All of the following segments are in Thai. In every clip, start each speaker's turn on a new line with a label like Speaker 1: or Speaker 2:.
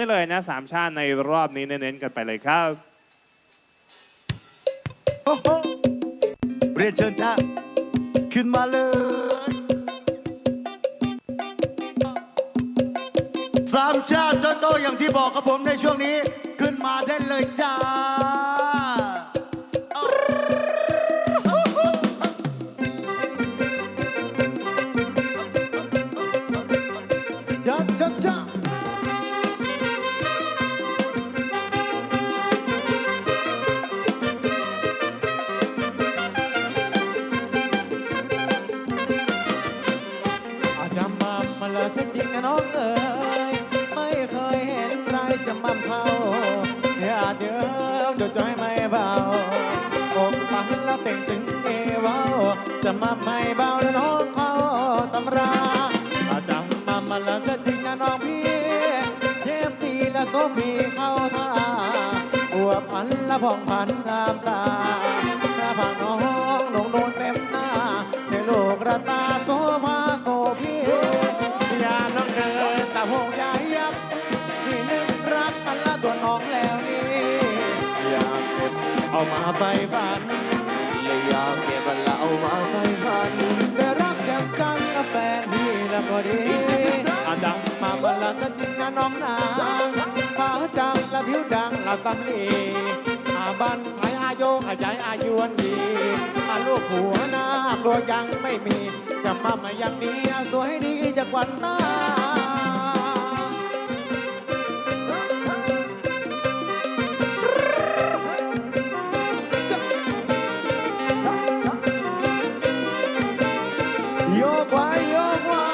Speaker 1: ได้เลยนะสามชาติในรอบนี้เน้นๆกันไปเลยครับ
Speaker 2: โอ้โหเรียนเชิญจ้าขึ้นมาเลยสามชาติโตโตอย่างที่บอกกับผมในช่วงนี้ ขึ้นมาได้เลยจ้า
Speaker 3: จะมั่มเขาอย่าเดือดจดจ้อยไม่เบาอกปันแล้วเต่งถึงเอวาจะมาไม่เบาแล้วน้องเขาตำราอาจจะมามาเลยที่จริงนะน้องพี่เย็บดีและโซฟีเข้าท่าหัวพันและผ่องพันงามตาหน้าผาน้องลงโดนเต็มหน้าในโลกระตา เอามาไปฝัน
Speaker 4: เลยอยากเก็บมันละเอามาไฟพัน
Speaker 3: แต่รักยังกันกับแฟนพี่แล้วก็ดีอาจังมาบัลลังก์กันจริงนะน้องนาผาจังและผิวดังละสำลีอาบันขายอาโยกอาใจอายุวันดีอาลูกหัวหน้ากลัวยังไม่มี จะมามาอย่างนี้สวยดีจากวันหน้า โยกไว้โยกไว้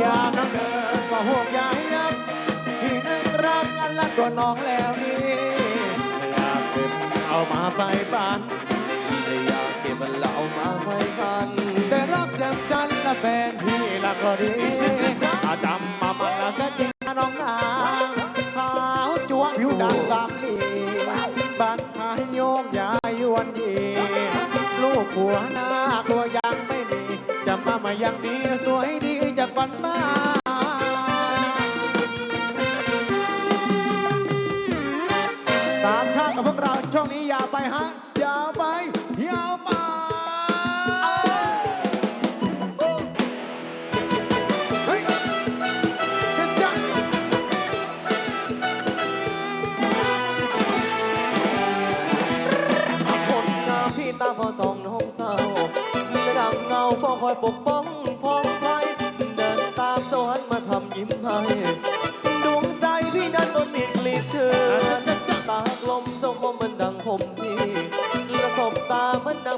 Speaker 3: อย่าน้ำเดินสะโหกอยาให้ยับที่นึกรักกันละตัวน้องแล้วนี่ไม่อยากเก็บเอามาไปบ้าน
Speaker 4: เลยอยากเก็บมันละเอามาไฟพัน
Speaker 3: แต่รักแจ่มจันทร์และแฟนพี่ละก็ดีอาจำมามันละแต่จริงนะน้องนาขาวจ้วงผิวดังสามลีบ้านทายโยกยายวนดีลูกหัวหน้า มาอย่างนี้สวยดีจากวันบ้า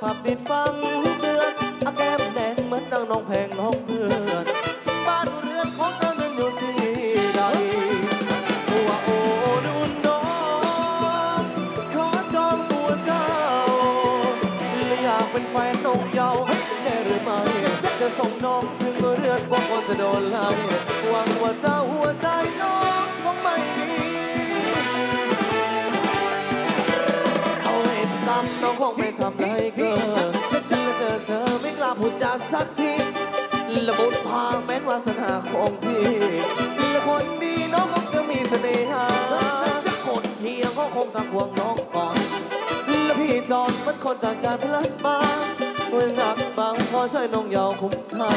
Speaker 4: ผับติดฟังเดือนอาแก้มแดงเหมือนดังน้องแพงน้องเพื่อนบ้านเรือนของเธอนั้นอยู่ที่ใดว่าโอ้ดุนดอนขอจองตัวเจ้าและอยากเป็นแฟนนงเยาว์ได้หรือไม่จะส่งน้องถึงเรือนกว่าคนจะโดนไล่หวังว่าเจ้าหัวใจน้องคงไม่มีเอาเห็นตำน้องคงไม่ทำไรเกิน พูดจาสักทีละบุญพาแม้นวาสนาของพี่ละคนดีน้องคงจะมีเสน่หาจะคนเทียงก็คงจะควงน้องก่อนและพี่จอนมันคนจากจานพลัดมาเมื่อหนักบางพอใช้น้องยาวคุ้มค่า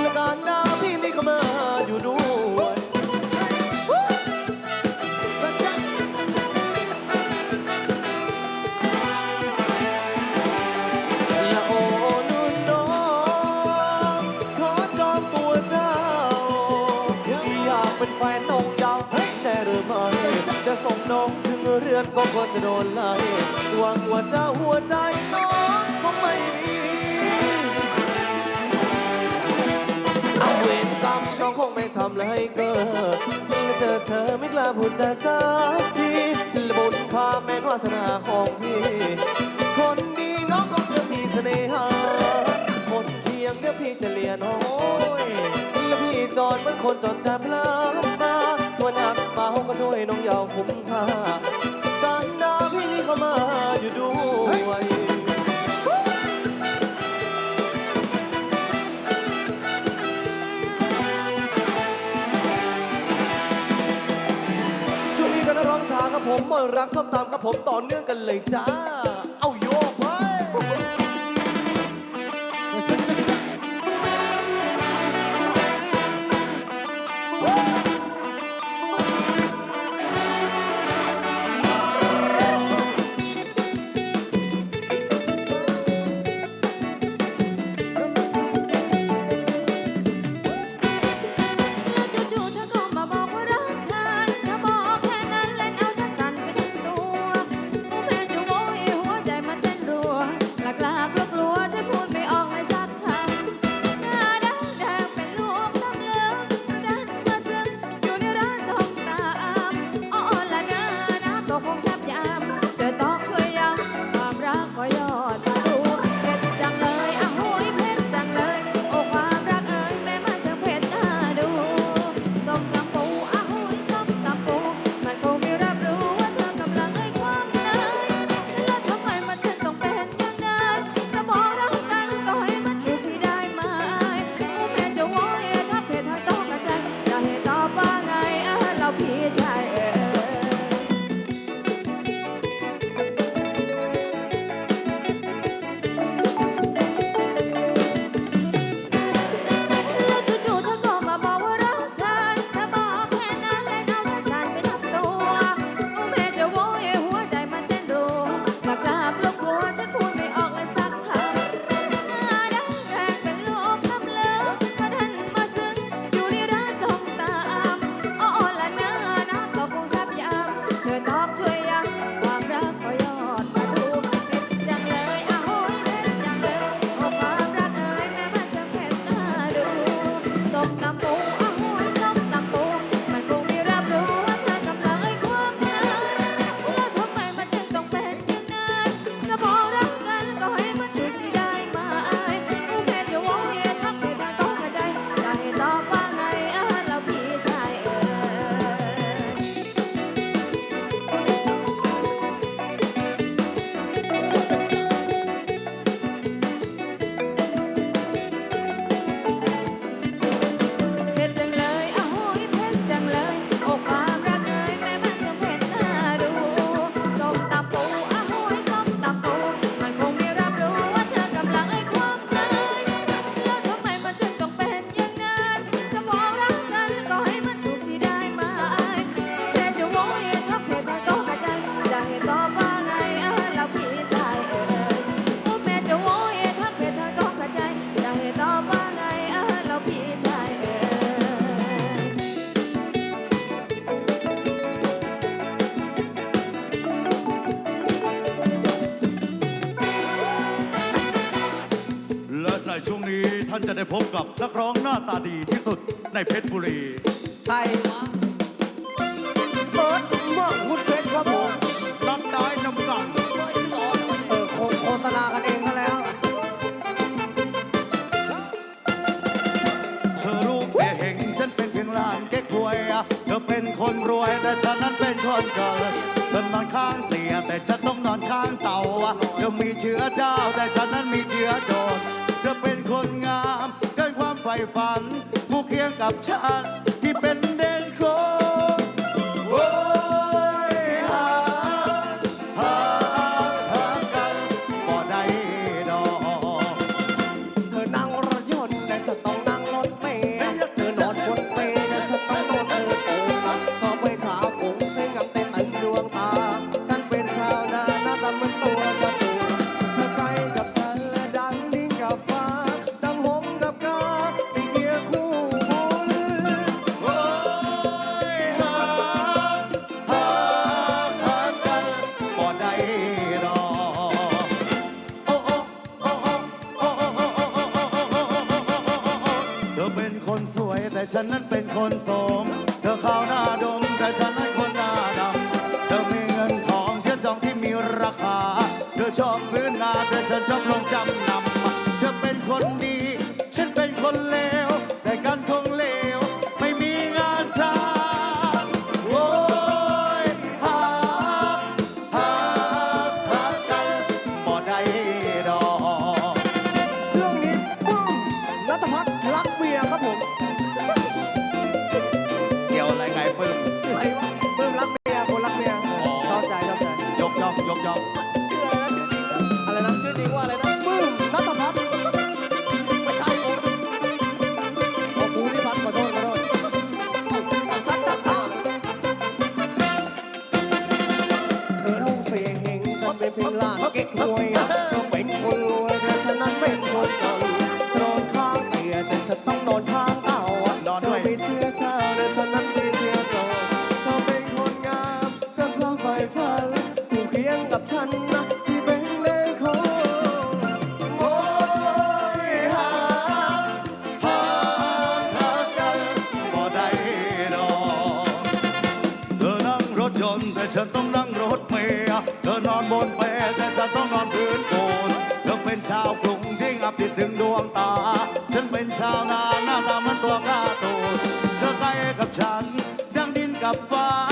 Speaker 4: และการดาวพี่นี่ก็มาอยู่ด้วย น้องถึงเรือนก็ควรจะโดนไล่หวังว่าจ้าหัวใจน้องคงไม่มีเอาเวรกรรมน้องคงไม่ทำเลยเกิดเจอเธอไม่กล้าพูดจาสักทีและบุญพาแม้นวาสนาของพี่ คนดีน้องคงจะมีเสน่หาคนเคียงเดี๋ยวพี่จะเลียน้อยแล้วพี่จอดเหมือนคนจอดจะพลาด นักเป่าก็ช่วยน้องยาวคุ้มค่าการดาพี่เขามาอยู่ด้วย
Speaker 5: ช่วงนี้ก็นันร้องสาครับผมมอนรักส้มตำครับผมต่อเนื่องกันเลยจ้า และ
Speaker 2: ในช่วงนี้ท่านจะได้พบกับนักร้องหน้าตาดีที่สุดในเพชรบุรี
Speaker 4: ใครเปิร์ดม่วงวุ้นเพชรครับผม
Speaker 2: รับได้นำกั
Speaker 4: น
Speaker 2: จะมีเชื้อเจ้าแต่ฉันนั้นมีเชื้อจรเธอเป็นคนงามเกินความใฝ่ฝันผู้เคียงกับฉันที่เป็น
Speaker 4: แต่ฉันนั้นเป็นค
Speaker 2: นโสม เธอขาวหน้าดม แต่ฉันนั้นคนหน้าดำเธอมีเงินทองเที่ยวจองที่มีราคา เธอชอบซื้นนาแต่ฉันชอบลงจำนำเธอเป็นคนดี ฉันเป็นคนเลว
Speaker 3: จัน
Speaker 2: ดั
Speaker 3: ง
Speaker 2: ดินกับฟ้า